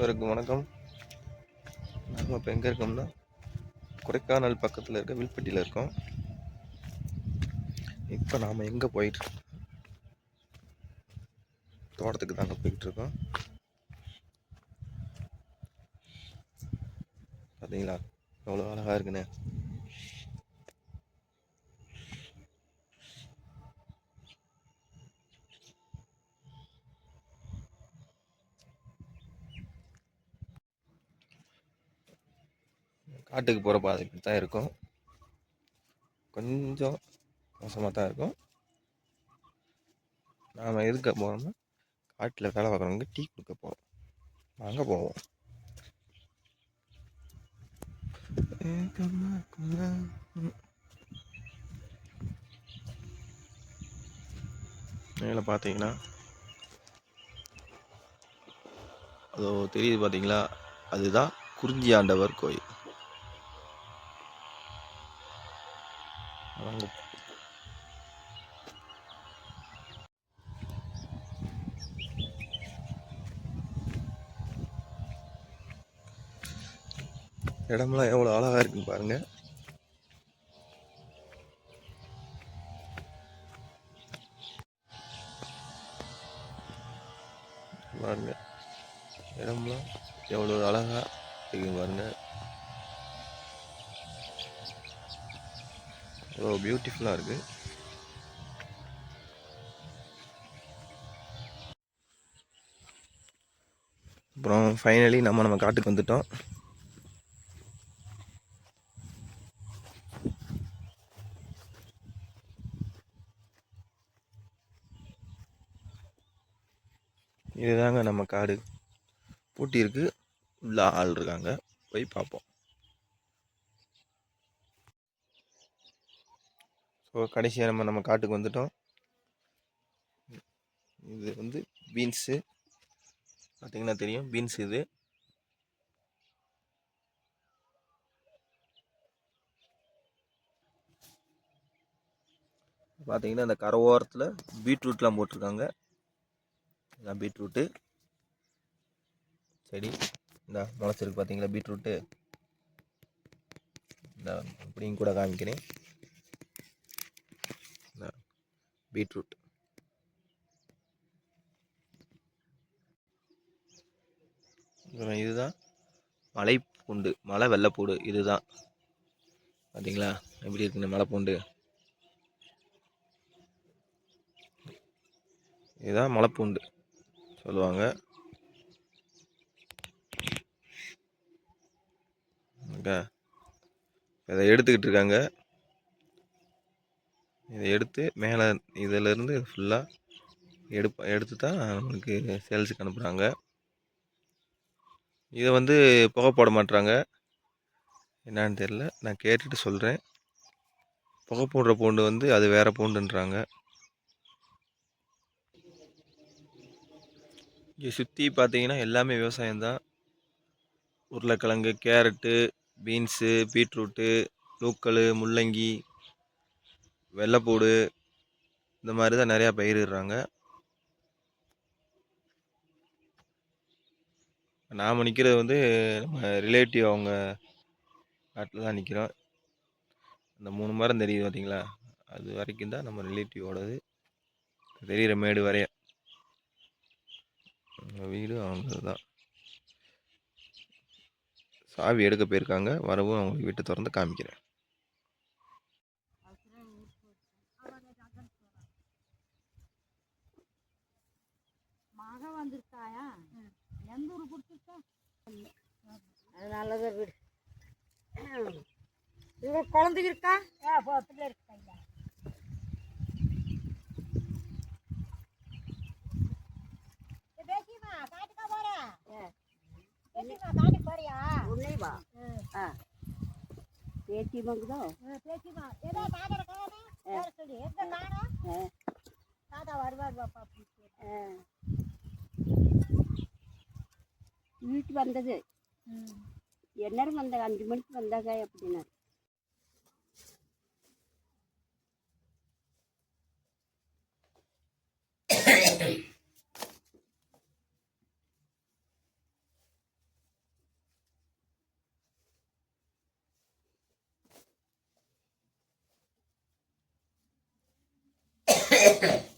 அனைவருக்கும் வணக்கம். நாம் இப்போ எங்கே இருக்கோம்னா கொடைக்கானல் பக்கத்தில் இருக்க வில்பட்டியில் இருக்கோம். இப்போ நாம் எங்கே போயிட்டு தோட்டத்துக்கு தாங்க போயிட்டு இருக்கோம். பார்த்தீங்களா எவ்வளோ அழகாக இருக்குண்ணே காட்டுக்கு போகிற பாதைக்கு தான் இருக்கும். கொஞ்சம் மோசமாக தான் இருக்கும். நாம் இருக்க போகிறோம்னா காட்டில் வேலை பார்க்குறவங்க டீ கொடுக்க போகிறோம் வாங்க போவோம். மேலே பார்த்தீங்கன்னா அதோ தெரியுது பார்த்தீங்களா அதுதான் குறிஞ்சி ஆண்டவர் கோயில் வாங்க இடம்லாம் எவ்வளோ அழகாக இருக்குன்னு பாருங்க. பாருங்க. இடம்லாம் எவ்வளோ அழகாக இருக்கு பாருங்க. எவ்வளோ பியூட்டிஃபுல்லாக இருக்கு. அப்புறம் ஃபைனலி நம்ம நம்ம காட்டுக்கு வந்துட்டோம். இதுதாங்க நம்ம காடு பூட்டி இருக்கு உள்ள ஆள் இருக்காங்க. போய் பார்ப்போம். ஸோ கடைசியாக நம்ம நம்ம காட்டுக்கு வந்துட்டோம். இது வந்து பீன்ஸு பார்த்தீங்கன்னா தெரியும். பீன்ஸ் இது. பார்த்தீங்கன்னா அந்த கரை ஓரத்தில் பீட்ரூட்லாம் போட்டிருக்காங்க. இதான் பீட்ரூட்டு. செடி. இந்த முளைச்சிருக்கு பார்த்தீங்களா பீட்ரூட்டு. இந்த அப்படியும் கூட காமிக்கிறேன். இந்த பீட்ரூட். அப்புறம் இதுதான் மலை பூண்டு மலை வெள்ளைப்பூடு இதுதான். பார்த்தீங்களா எப்படி இருக்குன்னு மலைப்பூண்டு. இதுதான் மலைப்பூண்டு. சொல்லுவாங்க. இதை எடுத்துக்கிட்டு இருக்காங்க. இதை எடுத்து மேலே இதிலேருந்து ஃபுல்லாக எடுப்ப எடுத்து தான் நம்மளுக்கு சேல்ஸுக்கு அனுப்புகிறாங்க இதை வந்து புகை போட மாட்டுறாங்க என்னான்னு தெரில நான் கேட்டுட்டு சொல்கிறேன் புகை போடுற பூண்டு வந்து அது வேறு பூண்டுன்றாங்க. இங்கே சுற்றி பார்த்தீங்கன்னா எல்லாமே விவசாயம்தான். உருளைக்கிழங்கு கேரட்டு பீன்ஸு பீட்ரூட்டு நூக்கல் முள்ளங்கி வெள்ளைப்பூடு இந்த மாதிரி தான் நிறையா பயிரிடுறாங்க. நாம் நிற்கிறது வந்து நம்ம ரிலேட்டிவ் அவங்க நாட்டில் தான் நிற்கிறோம் அந்த மூணு மரம் தெரியுது பார்த்தீங்களா அது வரைக்கும் தான் நம்ம ரிலேட்டிவோடது தெரிகிற மேடு வரைய அவங்க வீடு அவங்க தான் சாவி எடுக்க போயிருக்காங்க. வரவும் அவங்க வீட்டை திறந்து காமிக்கிறேன். மகன் வந்திருக்காயா? எந்த ஊர் கொடுத்துருக்கா அது நல்லதா வீடு. இவங்க குழந்தைங்க இருக்கா? ஆ பத்துல இருக்காங்க பேத்தி மங்குதோ? பேசிமா ஏதோ காணா வேற சொல்லி. காணா ஆ. தாத்தா வருவார் பாப்பா. வீட்டு வந்தது. எந்நேரம் வந்தாங்க அஞ்சு மணிக்கு வந்தாங்க அப்படின்னாரு. este.